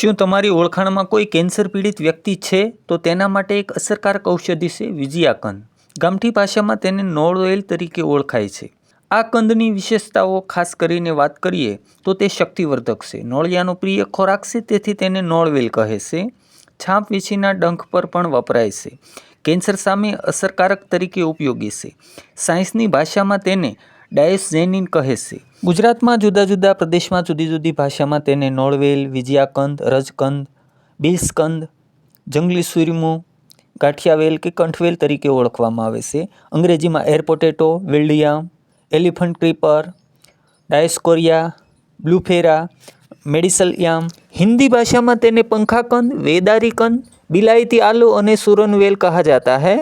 શું તમારી ઓળખાણમાં કોઈ કેન્સર પીડિત વ્યક્તિ છે? તો તેના માટે એક અસરકારક ઔષધિ છે વિજયાકંદ ગામઠી ભાષામાં તેને નોળ ઓઇલ તરીકે ઓળખાય છે. આ કંદની વિશેષતાઓ ખાસ કરીને વાત કરીએ, તો તે શક્તિવર્ધક છે. નોળિયાનો પ્રિય ખોરાક છે, તેથી તેને નોળવેલ કહે છે. છાપ વીછીના ડંખ પર પણ વપરાય છે. કેન્સર સામે અસરકારક તરીકે ઉપયોગી છે. સાયન્સની ભાષામાં તેને ડાયસેનિન કહે છે. ગુજરાતમાં જુદા જુદા પ્રદેશમાં જુદી જુદી ભાષામાં તેને નોળવેલ વિજયાકંદ, રજકંદ, બિલસ્કંદ, જંગલી સૂર્યમુ ગાંઠિયાવેલ કે કંઠવેલ તરીકે ઓળખવામાં આવે છે. અંગ્રેજીમાં air potato વિલ્ડિયમ elephant creeper ડાયસ્કોરિયા bulbifera મેડિસલયામ હિન્દી ભાષામાં તેને પંખાકંદ, વેદારીકંદ, બિલાયતી આલુ અને સુરનવેલ કહા જાતા હે.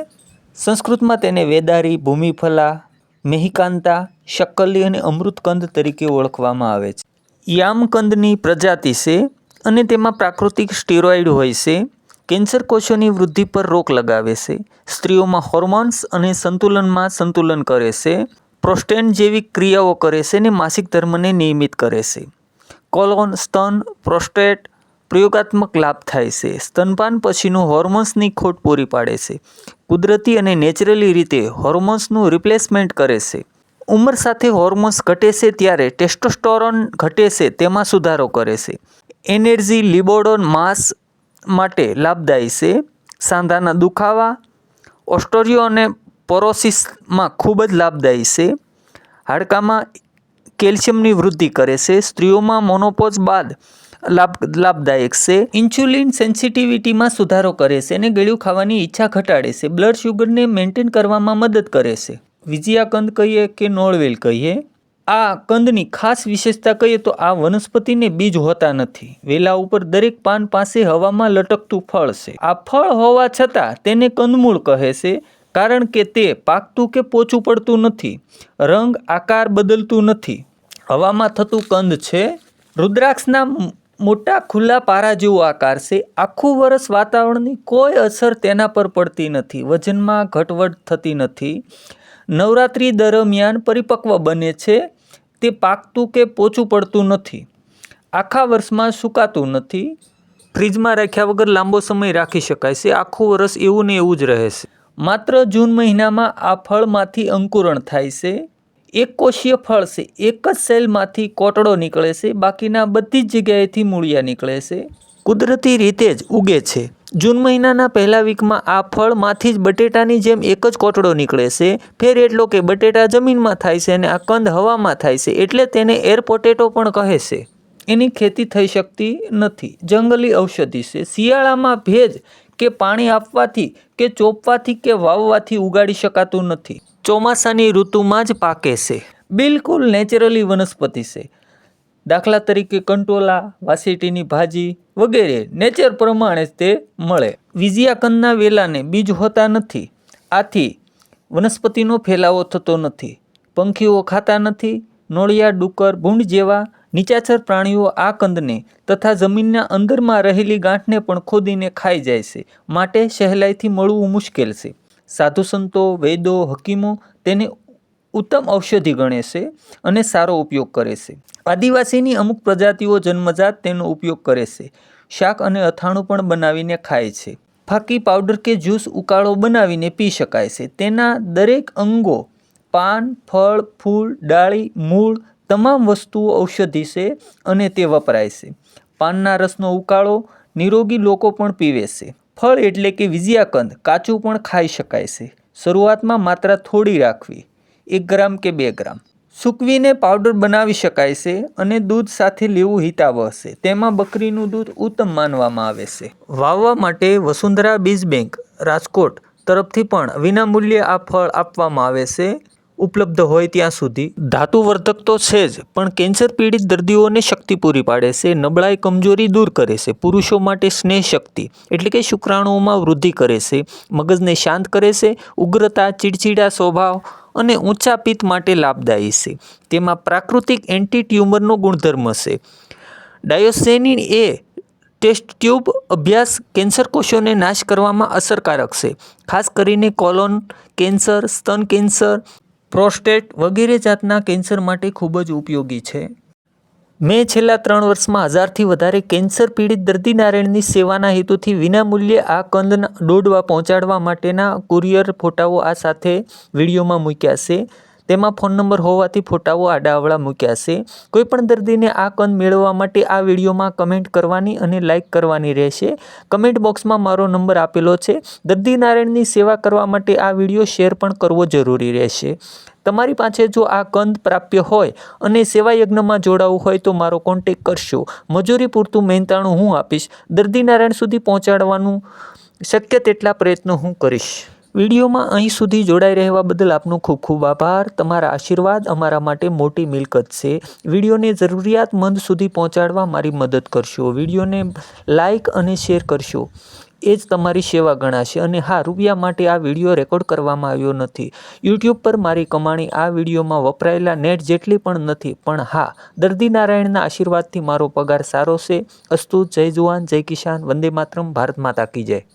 સંસ્કૃતમાં તેને વેદારી, ભૂમિફલા મેહિકાંતા શક્કલી અને અમૃતકંદ તરીકે ઓળખવામાં આવે છે. યામકંદની પ્રજાતિ છે અને તેમાં પ્રાકૃતિક સ્ટીરોઇડ હોય છે, કેન્સર કોષોની વૃદ્ધિ પર રોક લગાવે છે, સ્ત્રીઓમાં હોર્મોન્સ અને સંતુલનમાં સંતુલન કરે છે, પ્રોસ્ટેન જેવી ક્રિયાઓ કરે છે અને માસિક ધર્મને નિયમિત કરે છે. કોલોન, સ્તન, પ્રોસ્ટેટ પ્રયોગાત્મક લાભ થાય છે. સ્તનપાન પછીનું હોર્મોન્સની ખોટ પૂરી પાડે છે. કુદરતી અને નેચરલી રીતે હોર્મોન્સનું રિપ્લેસમેન્ટ કરે છે. ઉંમર સાથે હોર્મોન્સ ઘટે છે ત્યારે ટેસ્ટોસ્ટોરોન ઘટે છે તેમાં સુધારો કરે છે. એનર્જી, લિબોડોન માસ માટે લાભદાયી છે. સાંધાના દુખાવા, ઓસ્ટોરિયો અને પોરોસિસમાં ખૂબ જ લાભદાયી છે. હાડકામાં કેલ્શિયમની વૃદ્ધિ કરે છે. સ્ત્રીઓમાં મોનોપોઝ બાદ લાભ, લાભદાયક છે. ઇન્સ્યુલિન સેન્સિટિવિટીમાં સુધારો કરે છે અને ગળ્યું ખાવાની ઈચ્છા ઘટાડે છે. બ્લડ શુગરને મેન્ટેન કરવામાં મદદ કરે છે. વિજયાકંદ કહીએ કે નોળવેલ કહીએ? આ કંદની ખાસ વિશેષતા કહીએ તો આ વનસ્પતિને બીજ હોતા નથી. વેલા ઉપર દરેક પાન પાસે હવામાં લટકતું ફળ છે. આ ફળ હોવા છતાં તેને કંદમૂળ કહે છે કારણ કે તે પાકતું કે પોચું પડતું નથી. રંગ આકાર બદલતું નથી. હવામાં થતું કંદ છે. રુદ્રાક્ષના મોટા ખુલ્લા પારા જેવો આકાર છે. આખું વર્ષ વાતાવરણની કોઈ અસર તેના પર પડતી નથી. વજનમાં ઘટવટ થતી નથી. નવરાત્રિ દરમિયાન પરિપક્વ બને છે. તે પાકતું કે પોચું પડતું નથી. આખા વર્ષમાં સુકાતું નથી. ફ્રીજમાં રાખ્યા વગર લાંબો સમય રાખી શકાય છે. આખું વર્ષ એવું ને એવું જ રહે છે. માત્ર જૂન મહિનામાં આ ફળમાંથી અંકુરણ થાય છે. એક કોષીય ફળ છે, એક જ સેલમાંથી કોટડો નીકળે છે, બાકીના બધી જ જગ્યાએથી મૂળિયા નીકળે છે. કુદરતી રીતે જ ઉગે છે. જૂન મહિનાના પહેલા વીકમાં આ ફળમાંથી જ બટેટાની જેમ એક જ કોટડો નીકળે છે. ફેર એટલો કે બટેટા જમીનમાં થાય છે અને આ કંદ હવામાં થાય છે, એટલે તેને એર પોટેટો પણ કહે છે. એની ખેતી થઈ શકતી નથી. જંગલી ઔષધિ છે. શિયાળામાં ભેજ કે પાણી આપવાથી કે ચોપવાથી કે વાવવાથી ઉગાડી શકાતું નથી. ચોમાસાની ઋતુમાં જ પાકે છે. બિલકુલ નેચરલી વનસ્પતિ છે. દાખલા તરીકે કંટોલા, વાસીટીની ભાજી વગેરે નેચર પ્રમાણે જ તે મળે. વિજયાકંદના વેલાને બીજ હોતા નથી. આથી વનસ્પતિનો ફેલાવો થતો નથી. પંખીઓ ખાતા નથી. નોળિયા ડુક્કર ભૂંડ જેવા નીચાચર પ્રાણીઓ આ કંદને તથા જમીનના અંદરમાં રહેલી ગાંઠને પણ ખોદીને ખાઈ જાય છે. માટે સહેલાઈથી મળવું મુશ્કેલ છે. સાધુ સંતો, વૈદો, હકીમો તેને ઉત્તમ ઔષધિ ગણે છે અને સારો ઉપયોગ કરે છે. આદિવાસીની અમુક પ્રજાતિઓ જન્મજાત તેનો ઉપયોગ કરે છે. શાક અને અથાણું પણ બનાવીને ખાય છે. ફાકી પાવડર કે જ્યુસ ઉકાળો બનાવીને પી શકાય છે. તેના દરેક અંગો પાન, ફળ, ફૂલ, ડાળી, મૂળ તમામ વસ્તુઓ ઔષધિ છે અને તે વપરાય છે. પાનના રસનો ઉકાળો નિરોગી લોકો પણ પીવે છે. ફળ એટલે કે વિજયાકંદ કાચું પણ ખાઈ શકાય છે. શરૂઆતમાં માત્રા થોડી રાખવી, એક ગ્રામ કે બે ગ્રામ. સૂકવીને પાવડર બનાવી શકાય છે અને દૂધ સાથે લેવું હિતાવહ છે. તેમાં બકરીનું દૂધ ઉત્તમ માનવામાં આવે છે. વાવવા માટે વસુંધરા બીજ બેંક રાજકોટ તરફથી પણ વિનામૂલ્યે આ ફળ આપવામાં આવે છે. ઉપલબ્ધ હોય ત્યાં સુધી. ધાતુવર્ધક તો છે જ, પણ કેન્સર પીડિત દર્દીઓને શક્તિ પૂરી પાડે છે, નબળાઈ કમજોરી દૂર કરે છે, પુરુષો માટે સ્નેહ શક્તિ એટલે કે શુક્રાણુઓમાં વૃદ્ધિ કરે છે, મગજને શાંત કરે છે, ઉગ્રતા, ચીડચીડા સ્વભાવ અને ઊંચા પિત્ત માટે લાભદાયી છે. તેમાં પ્રાકૃતિક એન્ટી ટ્યુમરનો ગુણધર્મ છે. ડાયોસેનિન એ ટેસ્ટ ટ્યુબ અભ્યાસ કેન્સર કોષોને નાશ કરવામાં અસરકારક છે, ખાસ કરીને કોલોન કેન્સર, સ્તન કેન્સર પ્રોસ્ટેટ વગેરે જાતના કેન્સર માટે ખૂબ જ ઉપયોગી છે. મેં છેલ્લા ત્રણ વર્ષમાં હજારથી વધારે કેન્સર પીડિત દર્દી નારાયણની સેવાના હેતુથી વિનામૂલ્યે આ કંદના દોડવા પહોંચાડવા માટેના કુરિયર ફોટાઓ આ સાથે વિડીયોમાં મૂક્યા છે. તેમાં ફોન નંબર હોવાથી ફોટાઓ આડાઅવળા મૂક્યા છે. કોઈપણ દર્દીને આ કંદ મેળવવા માટે આ વિડીયોમાં કમેન્ટ કરવાની અને લાઇક કરવાની રહેશે. કમેન્ટ બોક્સમાં મારો નંબર આપેલો છે. દર્દી નારાયણની સેવા કરવા માટે આ વીડિયો શેર પણ કરવો જરૂરી રહેશે. તમારી પાસે જો આ કંદ પ્રાપ્ય હોય અને સેવા યજ્ઞમાં જોડાવવું હોય તો મારો કોન્ટેક કરશો. મજૂરી પૂરતું મહેનતાણું હું આપીશ. દર્દીનારાયણ સુધી પહોંચાડવાનું શક્ય તેટલા પ્રયત્નો હું કરીશ. વિડીયોમાં અહીં સુધી જોડાઈ રહેવા બદલ આપનો ખૂબ ખૂબ આભાર. તમારા આશીર્વાદ અમારા માટે મોટી મિલકત છે. વિડીયોને જરૂરિયાતમંદ સુધી પહોંચાડવા મારી મદદ કરશો. વિડીયોને લાઇક અને શેર કરશો. એ જ તમારી સેવા ગણાશે અને હા, રૂપિયા માટે આ વીડિયો રેકોર્ડ કરવામાં આવ્યો નથી. યુટ્યુબ પર મારી કમાણી આ વિડીયોમાં વપરાયેલા નેટ જેટલી પણ નથી, પણ હા દર્દી નારાયણના આશીર્વાદથી મારો પગાર સારો છે. અસ્તુ, જય જુવાન, જય કિસાન, વંદે માતરમ, ભારત માતા કી જય.